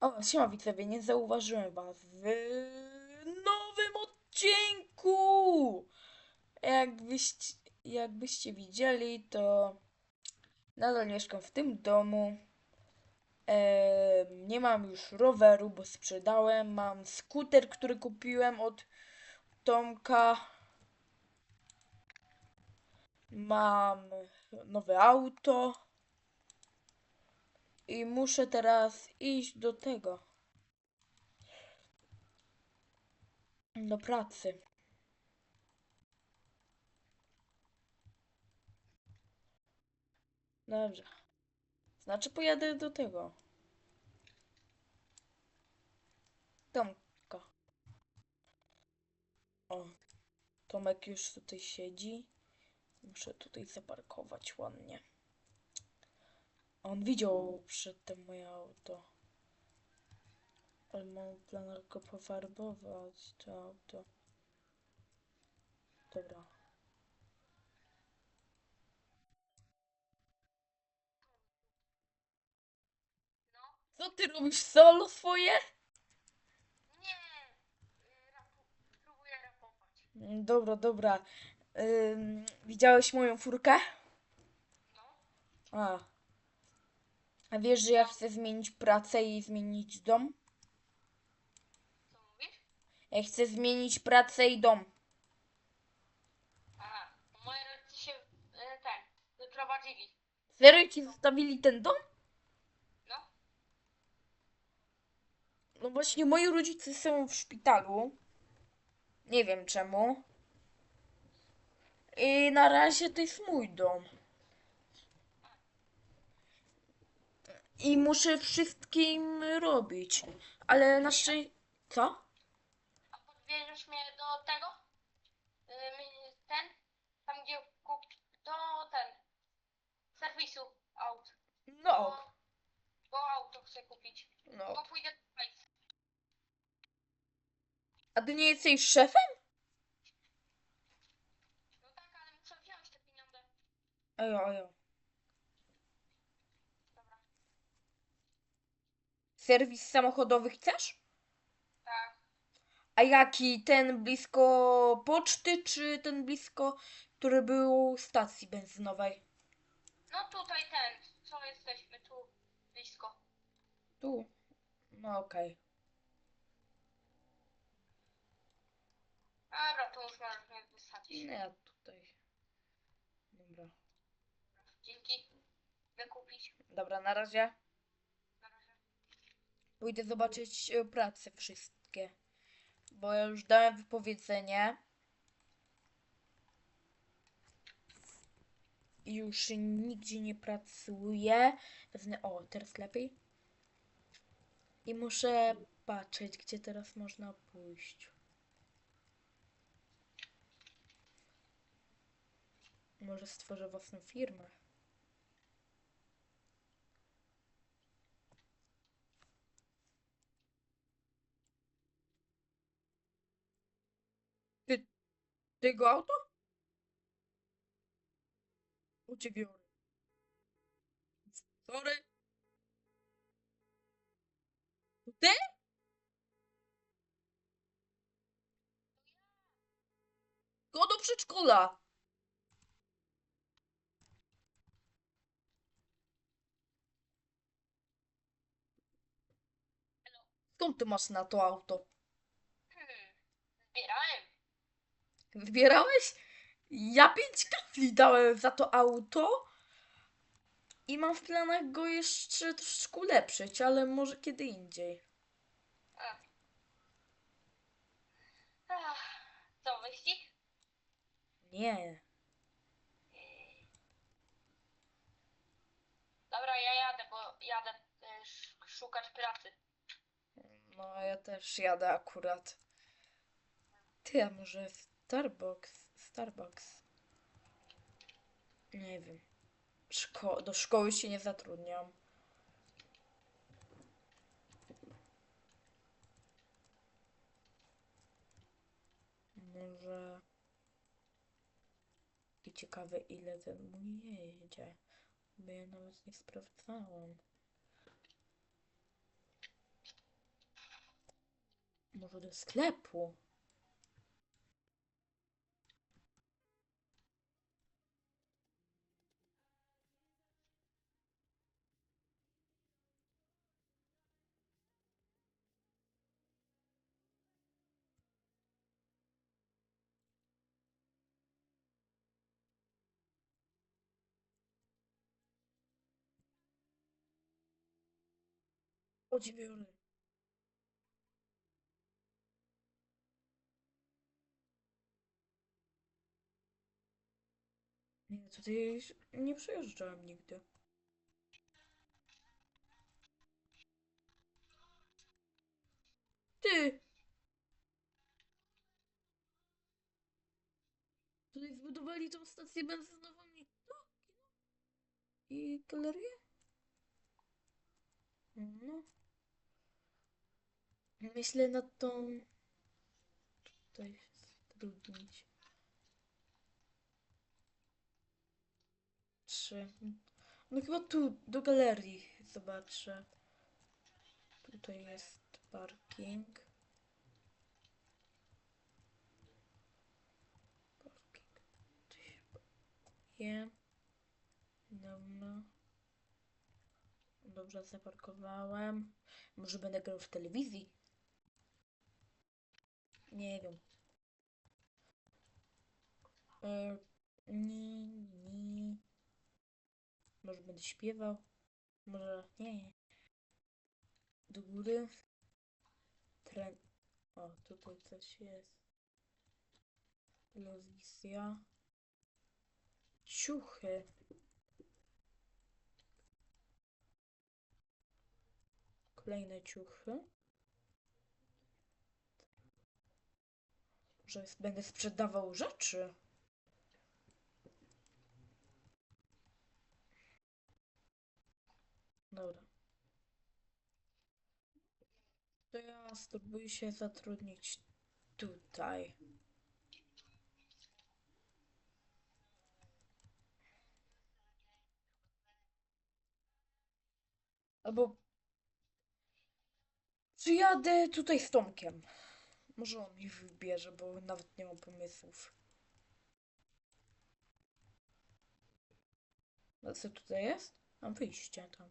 O, siema widzowie, nie zauważyłem was w nowym odcinku! Jakbyście, jakbyście widzieli, to nadal mieszkam w tym domu. Em, nie mam już roweru, bo sprzedałem. Mam skuter, który kupiłem od Tomka. Mam nowe auto. I muszę teraz iść do tego. Do pracy. Dobrze. Znaczy pojadę do tego. Tomka. O. Tomek już tutaj siedzi. Muszę tutaj zaparkować ładnie. On widział przedtem moje auto. Ale mam plan go pofarbować, to auto. Dobra. Co ty robisz solo swoje? Nie, y, rapu, próbuję rapować. Dobra, dobra. Ym, widziałeś moją furkę? No, A. A wiesz, że ja chcę zmienić pracę i zmienić dom? co mówisz? Ja chcę zmienić pracę i dom. Aha, moi rodzice się ten, wyprowadzili. Serio ci zostawili ten dom? No, No właśnie, moi rodzice są w szpitalu. Nie wiem czemu. I na razie to jest mój dom. I muszę wszystkim robić. Ale na szczęście... Co? a podwieziesz mnie do tego? Y, ten, tam gdzie kup, do ten, serwisu aut. No. Bo, bo auto chcę kupić. No. Bo pójdę tutaj. A ty nie jesteś szefem? No tak, ale muszę wziąć te pieniądze. Ojo, ojo. Serwis samochodowy chcesz? tak. A jaki? Ten blisko poczty, czy ten blisko, który był stacji benzynowej? No tutaj ten, co jesteśmy tu blisko. Tu. No okej. Dobra, to już możesz mnie wysadzić. Nie, ja tutaj. Dobra. Dzięki. Wykupić. Dobra, na razie. Pójdę zobaczyć e, prace wszystkie. Bo ja już dałem wypowiedzenie. I Już nigdzie nie pracuję. O, teraz lepiej. I muszę patrzeć, gdzie teraz można pójść. Może stworzę własną firmę. Ty go auto? U cię biorę. Sorry. To ty? Go do przedszkola. Skąd ty masz na to auto? Hmm. Zbierałem. Wybierałeś? Ja pięć kafli dałem za to auto i mam w planach go jeszcze troszeczkę ulepszyć, ale może kiedy indziej. Ach, co, wyścig? Nie. Dobra, ja jadę, bo jadę y, sz- szukać pracy. No, ja też jadę akurat. Ty, a może Starbucks? Starbucks. Nie wiem. Szko do szkoły się nie zatrudniam. Może... I ciekawe ile ten mój jedzie. Bo ja nawet nie sprawdzałam. Może do sklepu? Podziwiony. Nie, tutaj nie przyjeżdżałem nigdy. Ty! Tutaj zbudowali tą stację benzynową i kino. I galerię? No. Myślę nad tą... Tutaj strudnić. Trzy. No chyba tu, do galerii zobaczę. Tutaj jest parking. Parking. Tu się je. Dobra. Dobrze zaparkowałem. Może będę grał w telewizji? Nie wiem. E, nie, nie. Może będę śpiewał? Może nie. Do góry. Tren. O, tutaj coś jest. Telewizja. Ciuchy. Kolejne ciuchy. Może będę sprzedawał rzeczy. Dobra. To ja spróbuję się zatrudnić tutaj. Albo przyjadę tutaj z Tomkiem. Może on mi wybierze, bo nawet nie mam pomysłów. A co tutaj jest? A wyjście tam.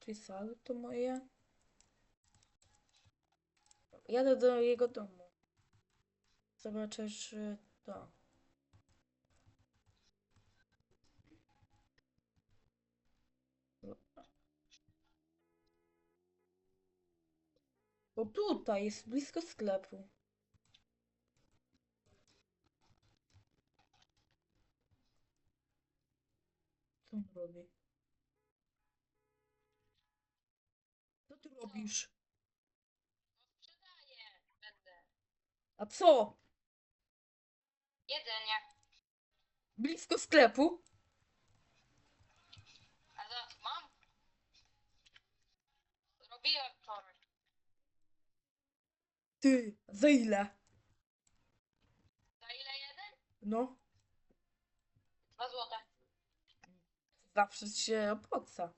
Tu jest auto moje. Jadę do jego domu. Zobaczę, czy to. O tutaj jest blisko sklepu. Co on robi? Co ty robisz? Sprzedaję. Będę. A co? Jedzenie. Blisko sklepu? A za co mam? Robiłem wczoraj. Ty, za ile? Za ile jeden? No, Dwa złote. zawsze ci się opłaca.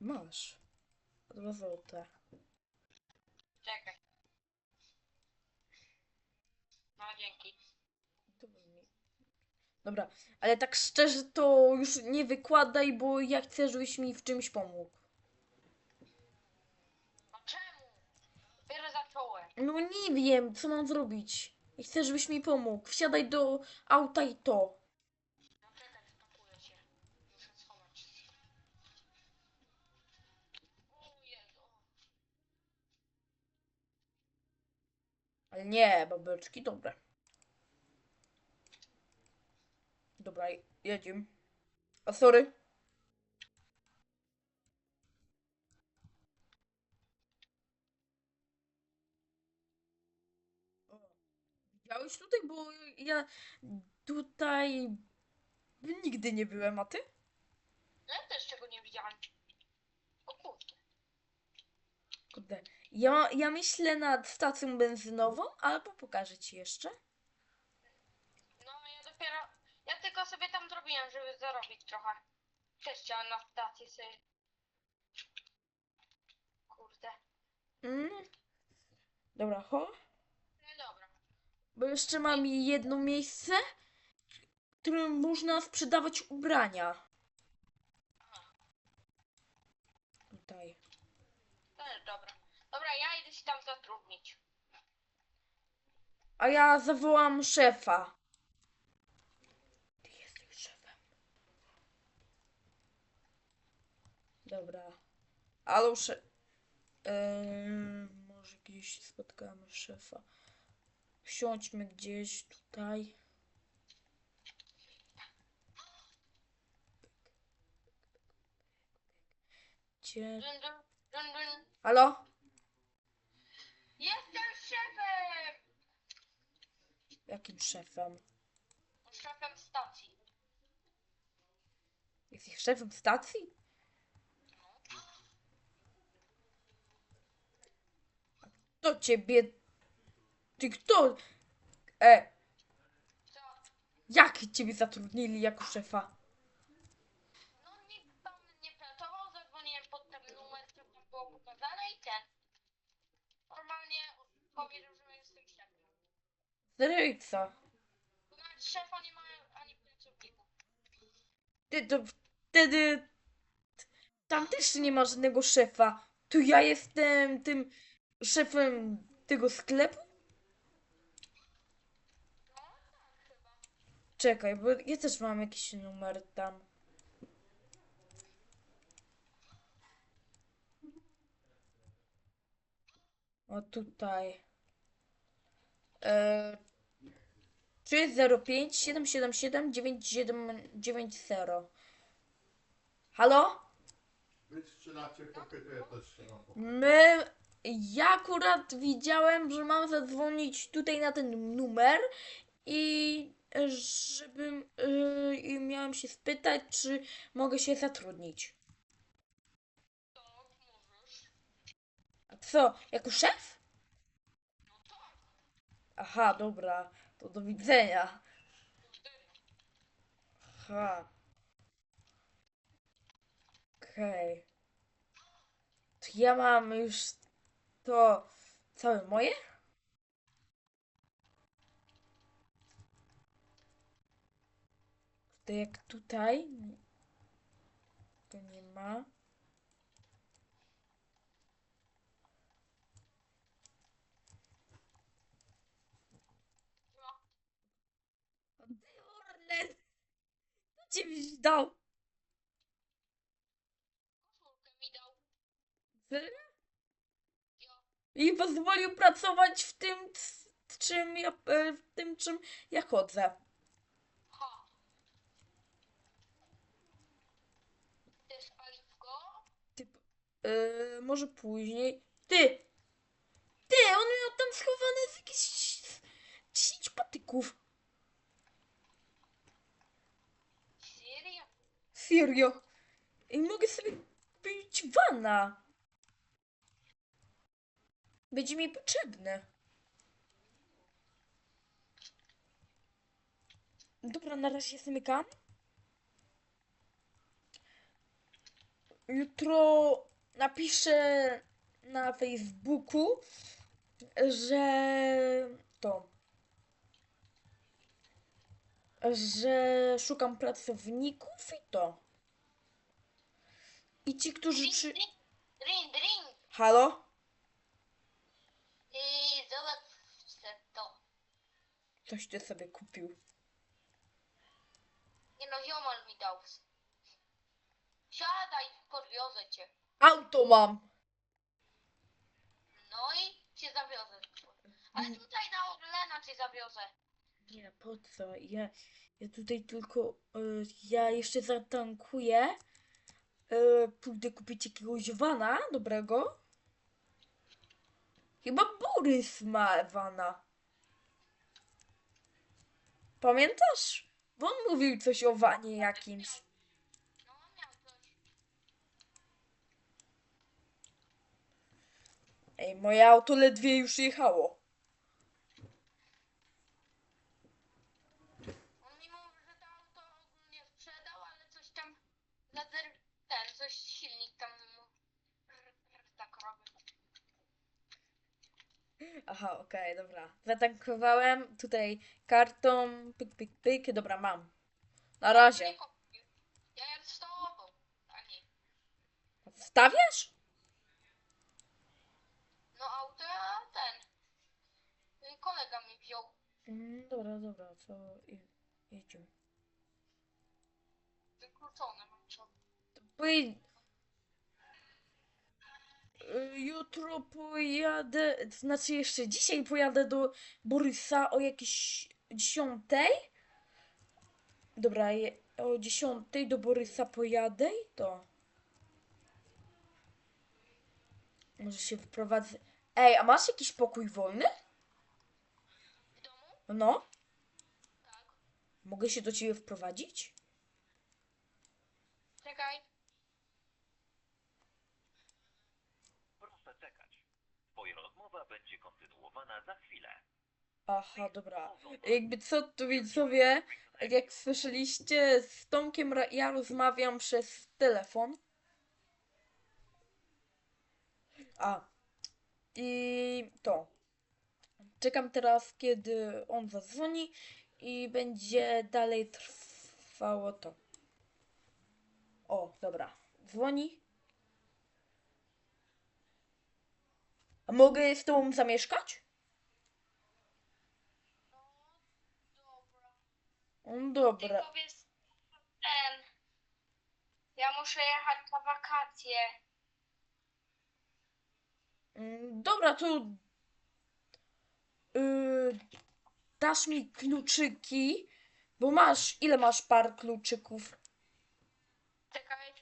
Masz. Dwa złote. Czekaj. No dzięki. Dobra, Dobra, ale tak szczerze to już nie wykładaj, bo ja chcę, żebyś mi w czymś pomógł. No czemu? Dopiero zacząłem. No nie wiem, co mam zrobić. I chcę, żebyś mi pomógł. Wsiadaj do auta i to. Muszę schować. O. Ale nie, babeczki, dobre. Dobra, jedziemy. A sorry. Widziałeś tutaj, bo ja tutaj nigdy nie byłem, a ty? No Ja też czego nie widziałem. O kurde. Kurde. Ja, ja myślę nad stacją benzynową, albo pokażę ci jeszcze. No ja dopiero... Ja tylko sobie tam zrobiłem, żeby zarobić trochę. Też chciałem na stację sobie Kurde. Mm. Dobra, ho. Bo jeszcze mam jedno miejsce, w którym można sprzedawać ubrania. Tutaj. To jest dobra. Dobra, ja idę się tam zatrudnić. A ja zawołam szefa. Ty jesteś szefem. Dobra. Ale sze... Eee, może gdzieś spotkamy szefa. Siądźmy gdzieś tutaj. Gdzie? Dun, dun, dun, dun. Halo? Jestem szefem! Jakim szefem? Szefem stacji. Jesteś szefem stacji? Kto ciebie... Ty kto? E, jak ciebie zatrudnili jako szefa? No nikt tam nie pracował, zadzwoniłem pod ten numer, tam było pokazane i ten. Normalnie powiedział, że jestem szefem. Nawet szefa nie ma ani pracowników. Ty to wtedy... Tam też nie ma żadnego szefa. Tu ja jestem tym szefem tego sklepu? No tak chyba. Czekaj, bo ja też mam jakiś numer tam. O tutaj. E, 305 777 9790. Halo? Wy strzelacie, popytuję też strzelam. My. Ja akurat widziałem, że mam zadzwonić tutaj na ten numer i żebym. Yy, miałem się spytać, czy mogę się zatrudnić. A co, jako szef? Aha, dobra, to do widzenia. Aha. Okej. To ja mam już to całe moje? To jak tutaj to nie ma. Orlen! Kto cię dał? Koszulkę mi dał. Serio? I pozwolił pracować w tym, czym ja, e, w tym, czym ja chodzę. E, może później. Ty! Ty, on miał tam schowane jakieś 10 patyków. Serio? Serio. I mogę sobie kupić wana. Będzie mi potrzebne. Dobra, na razie zamykam. Jutro napiszę na Facebooku, że to, że szukam pracowników i to. I ci, którzy Ring, czy... ring, ring, ring. Halo? I zobacz se to. Coś ty sobie kupił. Nie no, ziomal mi dał. Siadaj, podwiozę cię. Auto mam! No i cię zawiozę. Ale tutaj na Orlena cię zawiozę. Nie, po co? Ja, ja tutaj tylko. y, ja jeszcze zatankuję. Y, pójdę kupić jakiegoś wana dobrego. Chyba Borys ma wana. Pamiętasz? Bo on mówił coś o wanie jakimś. Ej, moje auto ledwie już jechało. Że to auto sprzedał, ale coś tam ten, coś silnik tam. Aha, okej, dobra. Zatankowałem tutaj kartą, pyk, pyk, pyk. Dobra, mam. Na razie. Ja z tobą, a nie. Wstawiasz? Kolega mi wziął. Mm, dobra, dobra, to i- jedziemy. Wykluczone mam co. Poj... Y, Jutro pojadę, znaczy jeszcze dzisiaj pojadę do Borysa o jakieś dziesiątej. Dobra, je, o dziesiątej do Borysa pojadę i to. Może się wprowadzę. Ej, a masz jakiś pokój wolny? No, Tak. mogę się do ciebie wprowadzić? Czekaj. Proszę czekać. Twoja rozmowa będzie kontynuowana za chwilę. Aha, dobra. Jakby co, to widzowie, jak słyszeliście, z Tomkiem ra- ja rozmawiam przez telefon. A, i to. Czekam teraz, kiedy on zadzwoni i będzie dalej trwało to. O, dobra. Dzwoni. A mogę z tobą zamieszkać? No, dobra. Mm, Dobra. Tylko wiesz, ten. Ja muszę jechać na wakacje. Mm, Dobra, to yy, dasz mi kluczyki, bo masz, ile masz par kluczyków? Czekaj.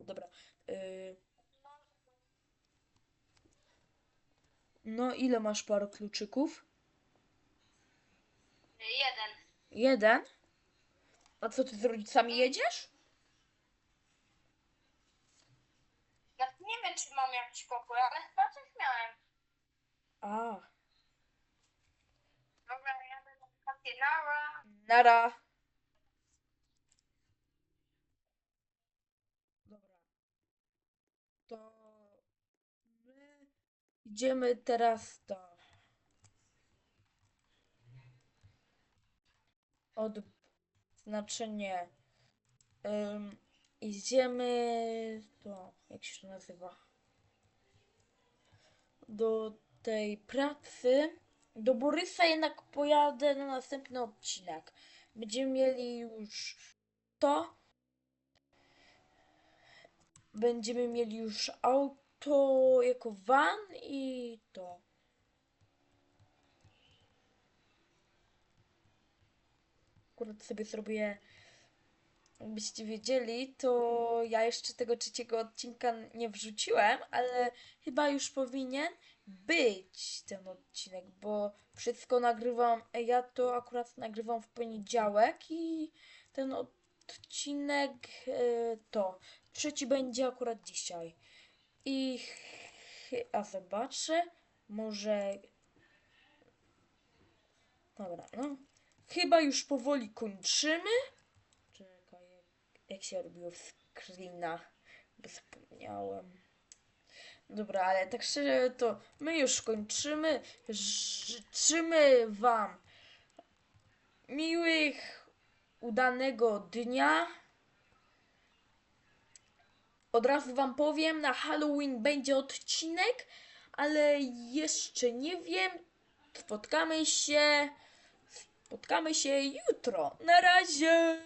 Dobra. Yy, no, ile masz par kluczyków? Jeden. Jeden. A co ty z rodzicami jedziesz? Znaczy nie wiem, czy mam jakiś pokój, ale chyba coś miałem. A, Dobra, jadę na wakacje. Nara. nara. Dobra. To my idziemy teraz do od znaczenie ym, idziemy do jak się to nazywa? Do tej pracy. Do Borysa jednak pojadę na następny odcinek. Będziemy mieli już to. Będziemy mieli już auto jako van i to. Akurat sobie zrobię Jakbyście wiedzieli, to ja jeszcze tego trzeciego odcinka nie wrzuciłem, ale chyba już powinien być ten odcinek, bo wszystko nagrywam, ja to akurat nagrywam w poniedziałek i ten odcinek e, to trzeci będzie akurat dzisiaj. I a zobaczę, może Dobra, no. Chyba już powoli kończymy. Jak się robiło screena? Bo zapomniałem. Dobra, ale tak szczerze to my już kończymy. Życzymy Wam miłych, udanego dnia. Od razu Wam powiem, na Halloween będzie odcinek, ale jeszcze nie wiem. Spotkamy się. Spotkamy się jutro. Na razie.